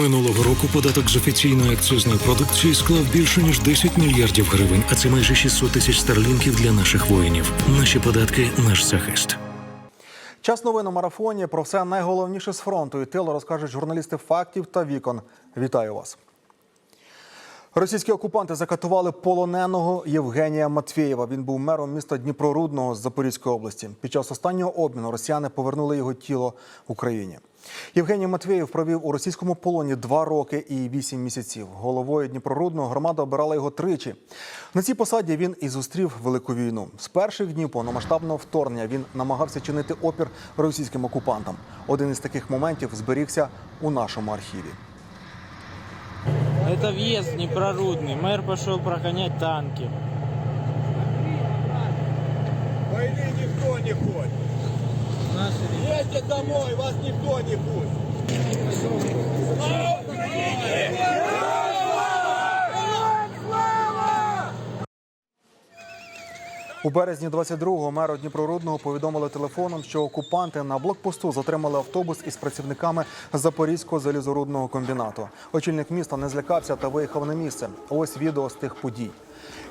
Минулого року податок з офіційної акцизної продукції склав більше ніж 10 мільярдів гривень, а це майже 600 тисяч старлінків для наших воїнів. Наші податки наш захист. Час новин у марафоні про все найголовніше з фронту і тилу розкажуть журналісти фактів та вікон. Вітаю вас. Російські окупанти закатували полоненого Євгенія Матвєєва. Він був мером міста Дніпрорудного з Запорізької області. Під час останнього обміну росіяни повернули його тіло Україні. Євгеній Матвєєв провів у російському полоні два роки і вісім місяців. Головою Дніпрорудного громада обирала його тричі. На цій посаді він і зустрів велику війну. З перших днів повномасштабного вторгнення він намагався чинити опір російським окупантам. Один із таких моментів зберігся у нашому архіві. Это въезд непрорудный. Мэр пошел прогонять танки. Войны никто не хочет. Едьте домой, вас никто не пустит. У березні 22-го меру Дніпрорудного повідомили телефоном, що окупанти на блокпосту затримали автобус із працівниками Запорізького залізорудного комбінату. Очільник міста не злякався та виїхав на місце. Ось відео з тих подій.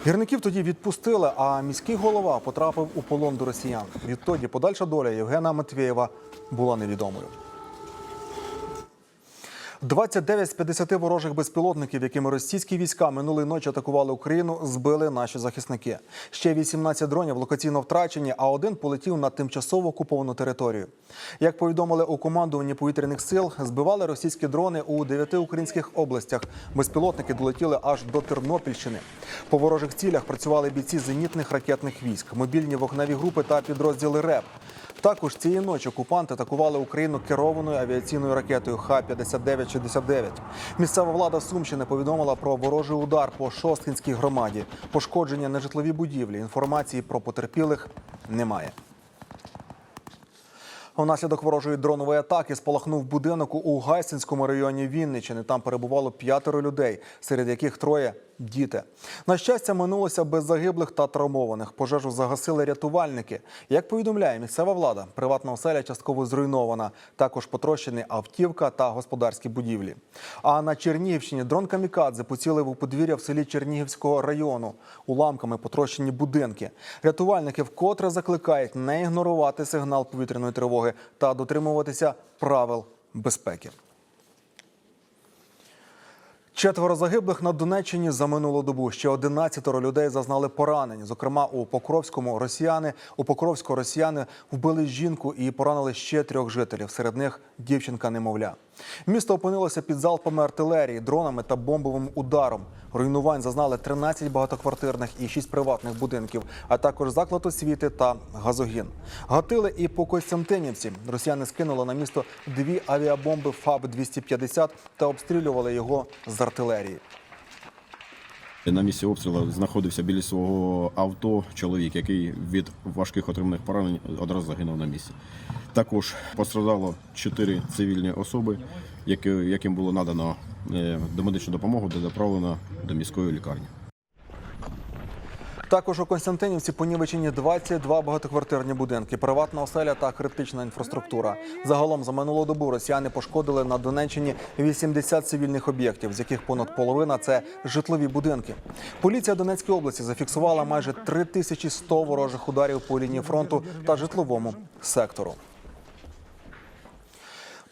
Гірників тоді відпустили, а міський голова потрапив у полон до росіян. Відтоді подальша доля Євгена Матвєєва була невідомою. 29 з 50 ворожих безпілотників, якими російські війська минулої ночі атакували Україну, збили наші захисники. Ще 18 дронів локаційно втрачені, а один полетів на тимчасово окуповану територію. Як повідомили у командуванні повітряних сил, збивали російські дрони у 9 українських областях. Безпілотники долетіли аж до Тернопільщини. По ворожих цілях працювали бійці зенітних ракетних військ, мобільні вогневі групи та підрозділи РЕП. Також цієї ночі окупанти атакували Україну керованою авіаційною ракетою Х-59-69. Місцева влада Сумщини повідомила про ворожий удар по Шосткінській громаді. Пошкодження нежитлові будівлі. Інформації про потерпілих немає. Внаслідок ворожої дронової атаки спалахнув будинок у Гайсинському районі Вінниччини. Там перебувало п'ятеро людей, серед яких троє діти. На щастя, минулося без загиблих та травмованих. Пожежу загасили рятувальники. Як повідомляє місцева влада, приватна оселя частково зруйнована. Також потрощені автівка та господарські будівлі. А на Чернігівщині дрон камікадзе поцілив у подвір'я в селі Чернігівського району. Уламками потрощені будинки. Рятувальники вкотре закликають не ігнорувати сигнал повітряної тривоги та дотримуватися правил безпеки. Четверо загиблих на Донеччині за минулу добу. Ще 11 людей зазнали поранень. Зокрема, у Покровському росіяни у Покровську росіяни вбили жінку і поранили ще трьох жителів. Серед них дівчинка немовля. Місто опинилося під залпами артилерії, дронами та бомбовим ударом. Руйнувань зазнали 13 багатоквартирних і 6 приватних будинків, а також заклад освіти та газогін. Гатили і по Костянтинівці. Росіяни скинули на місто дві авіабомби ФАБ-250 та обстрілювали його з артилерії. На місці обстрілу знаходився біля свого авто чоловік, який від важких отриманих поранень одразу загинув на місці. Також постраждало чотири цивільні особи, яким було надано е, домедичну допомогу, де доправлено до міської лікарні. Також у Константинівці понівечені 22 багатоквартирні будинки, приватна оселя та критична інфраструктура. Загалом за минулу добу росіяни пошкодили на Донеччині 80 цивільних об'єктів, з яких понад половина це житлові будинки. Поліція Донецької області зафіксувала майже 3100 ворожих ударів по лінії фронту та житловому сектору.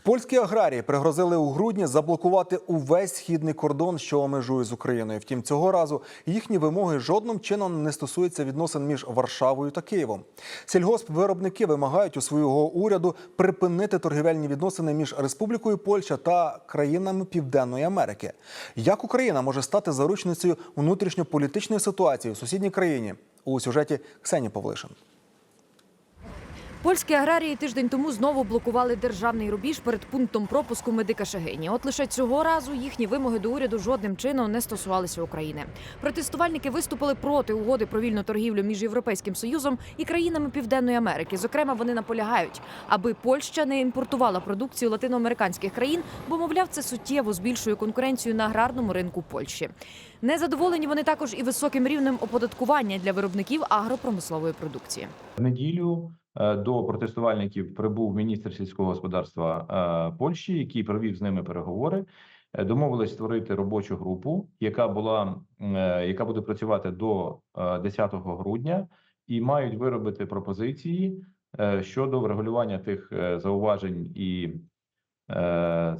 Польські аграрії пригрозили у грудні заблокувати увесь східний кордон, що межує з Україною. Втім, цього разу їхні вимоги жодним чином не стосуються відносин між Варшавою та Києвом. Сільгоспвиробники вимагають у свого уряду припинити торгівельні відносини між Республікою Польща та країнами Південної Америки. Як Україна може стати заручницею внутрішньополітичної ситуації у сусідній країні? У сюжеті Ксені Павлишин. Польські аграрії тиждень тому знову блокували державний рубіж перед пунктом пропуску медика Шегині. От лише цього разу їхні вимоги до уряду жодним чином не стосувалися України. Протестувальники виступили проти угоди про вільну торгівлю між Європейським Союзом і країнами Південної Америки. Зокрема, вони наполягають, аби Польща не імпортувала продукцію латиноамериканських країн, бо мовляв, це суттєво збільшує конкуренцію на аграрному ринку Польщі. Незадоволені вони також і високим рівнем оподаткування для виробників агропромислової продукції. Неділю до протестувальників прибув міністр сільського господарства е, Польщі, який провів з ними переговори. е, домовились створити робочу групу, яка була е, яка буде працювати до е, 10 грудня, і мають виробити пропозиції е, щодо врегулювання тих е, зауважень і е,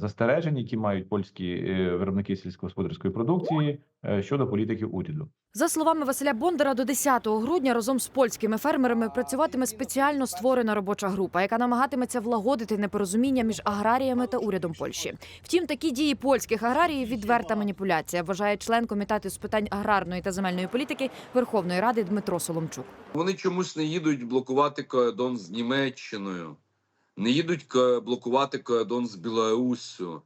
застережень, які мають польські е, виробники сільськогосподарської продукції е, щодо політики уряду. За словами Василя Бондара, до 10 грудня разом з польськими фермерами працюватиме спеціально створена робоча група, яка намагатиметься влагодити непорозуміння між аграріями та урядом Польщі. Втім, такі дії польських аграріїв відверта маніпуляція, вважає член комітету з питань аграрної та земельної політики Верховної Ради Дмитро Соломчук. Вони чомусь не їдуть блокувати кордон з Німеччиною, не їдуть блокувати кордон з Білоруссю.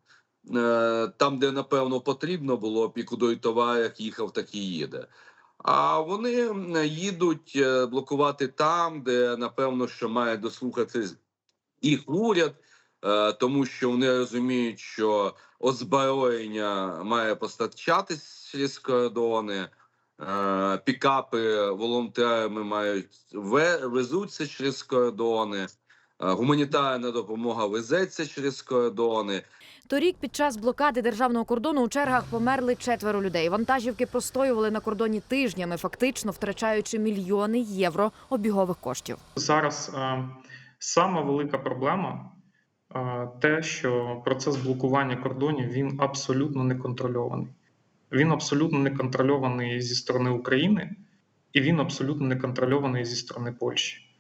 Е, Там, де напевно потрібно було б і куди товар їхав, так і їде. А вони їдуть е, блокувати там, де напевно що має дослухатись їх уряд, е, тому що вони розуміють, що озброєння має постачатись через кордони. Пікапи волонтерами мають везуться через кордони. Е, Гуманітарна допомога везеться через кордони. Торік під час блокади державного кордону у чергах померли четверо людей. Вантажівки простоювали на кордоні тижнями, фактично втрачаючи мільйони євро обігових коштів. Зараз е, сама велика проблема е, те, що процес блокування кордонів він абсолютно не контрольований. Він абсолютно не контрольований зі сторони України, і він абсолютно не контрольований зі сторони Польщі.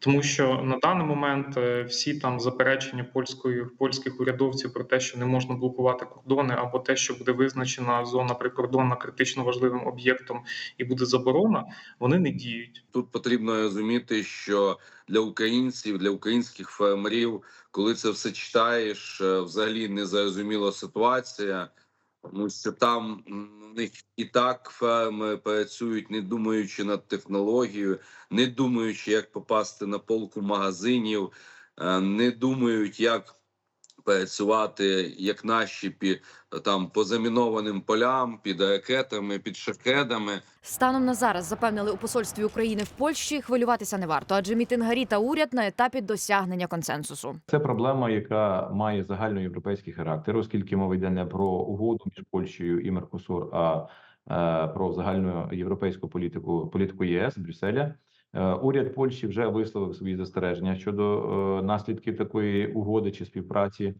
Тому що на даний момент е, всі там заперечення польської польських урядовців про те, що не можна блокувати кордони, або те, що буде визначена зона прикордонна критично важливим об'єктом і буде заборона, вони не діють. Тут потрібно розуміти, що для українців, для українських фермерів, коли це все читаєш, е, взагалі незрозуміла ситуація, тому що там у них і так ферми працюють, не думаючи над технологією, не думаючи, як попасти на полку магазинів, е, не думають, як працювати, як наші під там по замінованим полям, під ракетами, під шахедами. Станом на зараз запевнили у посольстві України в Польщі. Хвилюватися не варто, адже мітингарі та уряд на етапі досягнення консенсусу. Це проблема, яка має загальноєвропейський характер, оскільки мова йде не про угоду між Польщею і Меркосур, а е, про загальноєвропейську політику політику ЄС Брюсселя. Е, Уряд Польщі вже висловив свої застереження щодо е, наслідків такої угоди чи співпраці.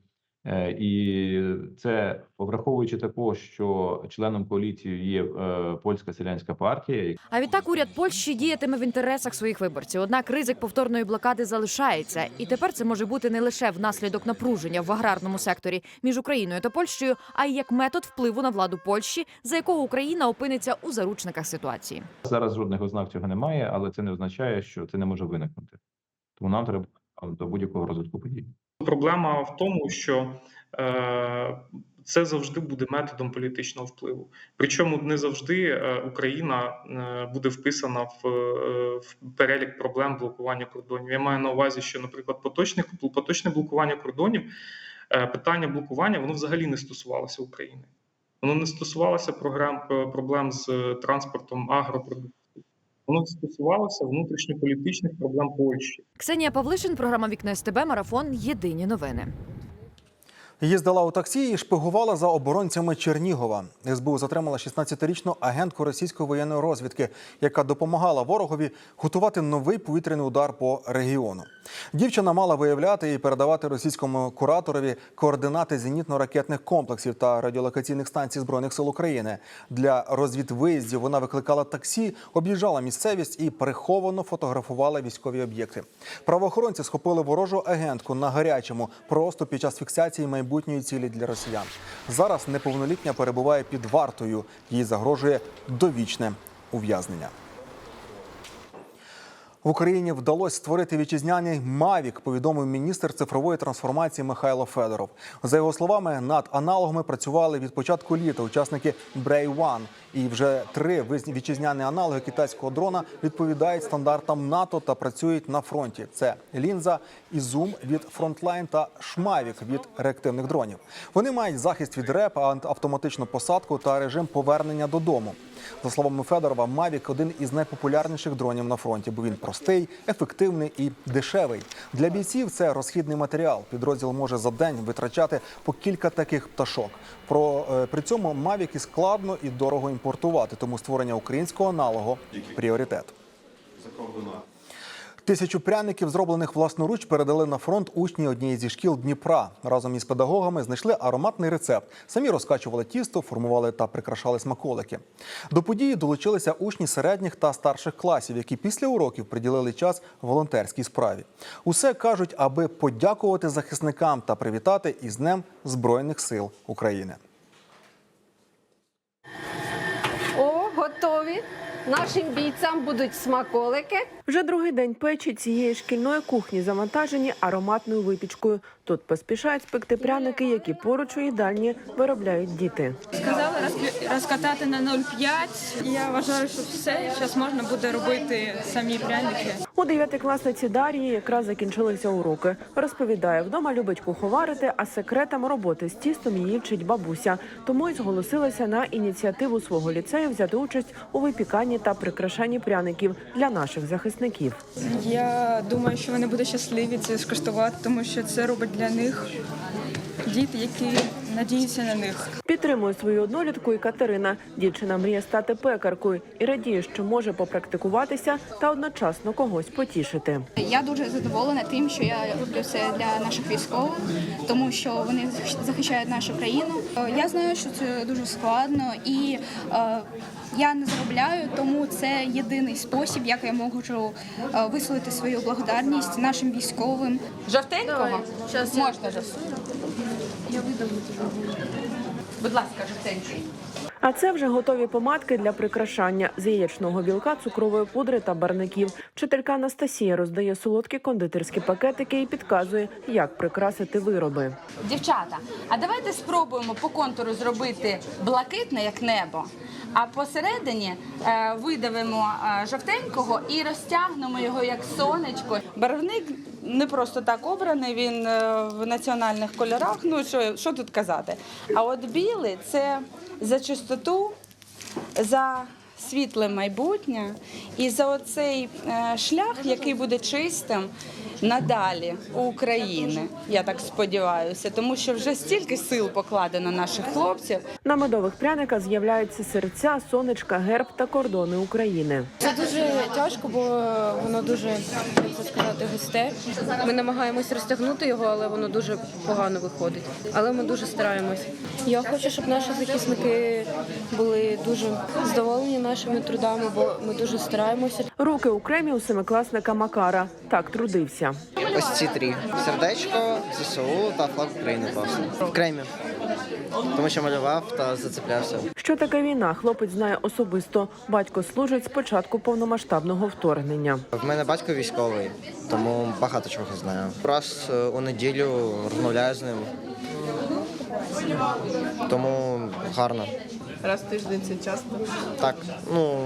Е, І це враховуючи також, що членом коаліції є е, польська селянська партія, А відтак уряд Польщі діятиме в інтересах своїх виборців. Однак ризик повторної блокади залишається, і тепер це може бути не лише внаслідок напруження в аграрному секторі між Україною та Польщею, а й як метод впливу на владу Польщі, за якого Україна опиниться у заручниках ситуації. Зараз жодних ознак цього немає, але це не означає, що це не може виникнути. Тому нам треба до будь-якого розвитку подій. Проблема в тому, що е, це завжди буде методом політичного впливу. Причому не завжди е, Україна е, буде вписана в, в перелік проблем блокування кордонів. Я маю на увазі, що, наприклад, поточне, поточне блокування кордонів, питання блокування, воно взагалі не стосувалося України. Воно не стосувалося програм проблем з транспортом агропродуктів. Воно стосувалося внутрішньополітичних проблем Польщі. Ксенія Павлишин, програма Вікна СТБ, марафон. Єдині новини. Їздила у таксі і шпигувала за оборонцями Чернігова. СБУ затримала 16-річну агентку російської воєнної розвідки, яка допомагала ворогові готувати новий повітряний удар по регіону. Дівчина мала виявляти і передавати російському кураторові координати зенітно-ракетних комплексів та радіолокаційних станцій збройних сил України. Для розвідвиїздів вона викликала таксі, об'їжджала місцевість і приховано фотографувала військові об'єкти. Правоохоронці схопили ворожу агентку на гарячому просто під час фіксації майбутньої цілі для росіян. Зараз неповнолітня перебуває під вартою. Їй загрожує довічне ув'язнення. В Україні вдалося створити вітчизняний Мавік, повідомив міністр цифрової трансформації Михайло Федоров. За його словами, над аналогами працювали від початку літа учасники Brave One. І вже три вітчизняні аналоги китайського дрона відповідають стандартам НАТО та працюють на фронті. Це лінза і зум від Frontline та Шмавік від реактивних дронів. Вони мають захист від РЕП, автоматичну посадку та режим повернення додому. За словами Федорова, Мавік один із найпопулярніших дронів на фронті, бо він простий. Простий, ефективний і дешевий. Для бійців це розхідний матеріал. Підрозділ може за день витрачати по кілька таких пташок. Про е, при цьому мавіки складно і дорого імпортувати, тому створення українського аналогу пріоритет. Тисячу пряників, зроблених власноруч, передали на фронт учні однієї зі шкіл Дніпра. Разом із педагогами знайшли ароматний рецепт. Самі розкачували тісто, формували та прикрашали смаколики. До події долучилися учні середніх та старших класів, які після уроків приділили час волонтерській справі. Усе кажуть, аби подякувати захисникам та привітати із Днем Збройних сил України. О, готові. Нашим бійцям будуть смаколики. Вже другий день печі цієї шкільної кухні завантажені ароматною випічкою. Тут поспішають спекти пряники, які поруч у їдальні виробляють діти. Сказали розкатати на 0,5. Я вважаю, що все зараз можна буде робити самі пряники. У дев'ятикласниці Дар'ї якраз закінчилися уроки. Розповідає, вдома любить куховарити, а секретам роботи з тістом її вчить бабуся. Тому й зголосилася на ініціативу свого ліцею взяти участь у випіканні та прикрашанні пряників для наших захисників. Я думаю, що вони будуть щасливі це скуштувати, тому що це робить для них діти, які надіються на них. Підтримує свою однолітку і Катерина. Дівчина мріє стати пекаркою і радіє, що може попрактикуватися та одночасно когось потішити. Я дуже задоволена тим, що я роблю це для наших військових, тому що вони захищають нашу країну. Я знаю, що це дуже складно, і е, я не заробляю, тому це єдиний спосіб, як я можу е, висловити свою благодарність нашим військовим. Жовтенького? Можна жовтенького. Будь ласка, жовтенький. А це вже готові помадки для прикрашання з яєчного білка, цукрової пудри та барників. Вчителька Анастасія роздає солодкі кондитерські пакетики і підказує, як прикрасити вироби. Дівчата, а давайте спробуємо по контуру зробити блакитне, як небо, а посередині е, видавимо е, жовтенького і розтягнемо його як сонечко. Барвник не просто так обраний, він е, в національних кольорах. Ну що, що тут казати? А от білий це за чистоту, за світле майбутнє і за оцей е, шлях, який буде чистим надалі у України. Я так сподіваюся, тому що вже стільки сил покладено наших хлопців. На медових пряниках з'являються серця, сонечка, герб та кордони України. Це дуже тяжко, бо воно дуже як це сказати густе. Ми намагаємось розтягнути його, але воно дуже погано виходить. Але ми дуже стараємось. Я хочу, щоб наші захисники були дуже задоволені нашими трудами, бо ми дуже стараємося. Руки у кремі у семикласника Макара. Так трудився. Ось ці три сердечко, ЗСУ та флаг України просто в кремі. Тому що малював та зацеплявся. Що таке війна? Хлопець знає особисто. Батько служить з початку повномасштабного вторгнення. В мене батько військовий, тому багато чого знаю. Раз е, у неділю розмовляю з ним. Тому гарно. Раз в тиждень це часто. Так, ну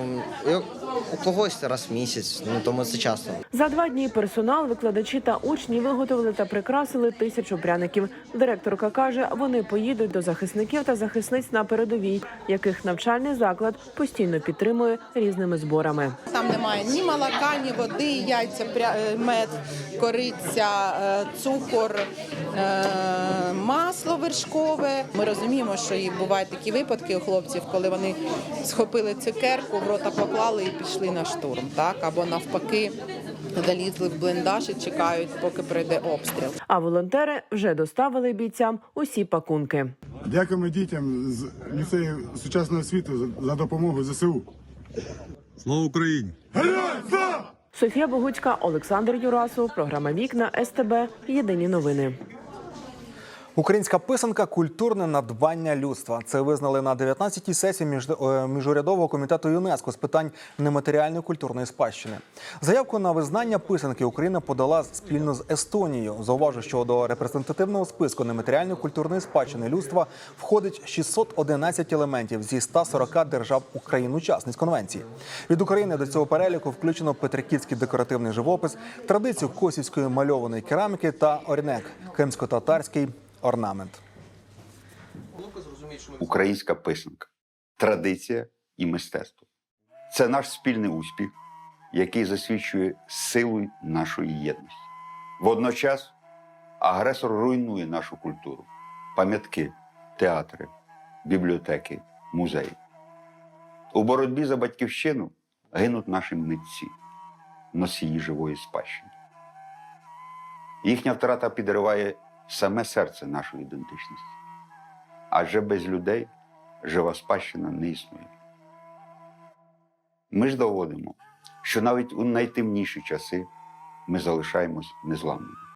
у когось раз в місяць, ну тому це часто. За два дні персонал, викладачі та учні виготовили та прикрасили тисячу пряників. Директорка каже, вони поїдуть до захисників та захисниць на передовій, яких навчальний заклад постійно підтримує різними зборами. Там немає ні молока, ні води, яйця, е, мед, кориця, е, цукор, е, масло вершкове. Ми розуміємо, що і бувають такі випадки у хлопців, коли вони схопили цукерку, в рота поклали і пішли на штурм, так або навпаки. Залізли в бліндаж і чекають, поки прийде обстріл. А волонтери вже доставили бійцям усі пакунки. Дякуємо дітям з ліцею сучасного освіту за- за допомогу ЗСУ. Слава Україні! Софія Богуцька, Олександр Юрасов. Програма Вікна СТБ. Єдині новини. Українська писанка культурне надбання людства. Це визнали на 19-й сесії між, е, міжурядового комітету ЮНЕСКО з питань нематеріальної культурної спадщини. Заявку на визнання писанки Україна подала спільно з Естонією. Зауважу, що до репрезентативного списку нематеріальної культурної спадщини людства входить 611 елементів зі 140 держав Україн-учасниць конвенції. Від України до цього переліку включено петриківський декоративний живопис, традицію косівської мальованої кераміки та орнек кримсько-татарський орнамент. Українська писанка, традиція і мистецтво. Це наш спільний успіх, який засвідчує силу нашої єдності. Водночас агресор руйнує нашу культуру, пам'ятки, театри, бібліотеки, музеї. У боротьбі за батьківщину гинуть наші митці, носії живої спадщини. Їхня втрата підриває саме серце нашої ідентичності. Адже без людей жива спадщина не існує. Ми ж доводимо, що навіть у найтемніші часи ми залишаємось незламними.